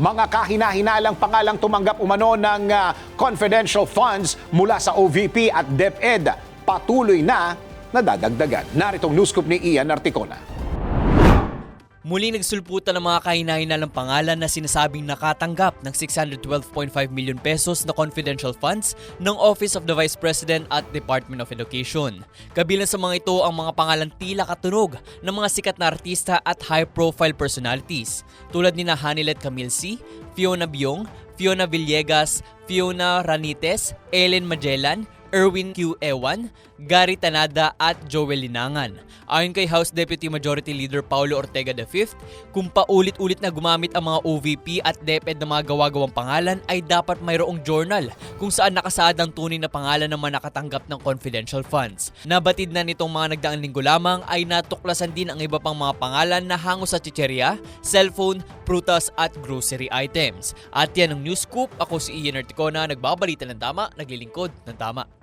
mga kahina-hinalang pangalang tumanggap umano ng ah, confidential funds mula sa OVP at DepEd patuloy na nadadagdagan. Naritong news ni Ian Articona. Muli nagsulputan ng mga kahinahinalang pangalan na sinasabing nakatanggap ng 612.5 million pesos na confidential funds ng Office of the Vice President at Department of Education. Kabilang sa mga ito ang mga pangalan tila katunog ng mga sikat na artista at high-profile personalities tulad ni Hanilet Camilsi, Fiona Biong, Fiona Villegas, Fiona Ranites, Ellen Magellan, Erwin Q. Ewan, Gary Tanada at Joel Linangan. Ayon kay House Deputy Majority Leader Paulo Ortega V, kung paulit-ulit na gumamit ang mga OVP at DepEd ng mga gawa-gawang pangalan ay dapat mayroong journal kung saan nakasaad ang tunay na pangalan ng mga nakatanggap ng confidential funds. Nabatid na nitong mga nagdaang linggo lamang ay natuklasan din ang iba pang mga pangalan na hango sa chicheria, cellphone, prutas at grocery items. At yan ang news scoop. Ako si Ian Articona, nagbabalita ng tama, naglilingkod ng tama.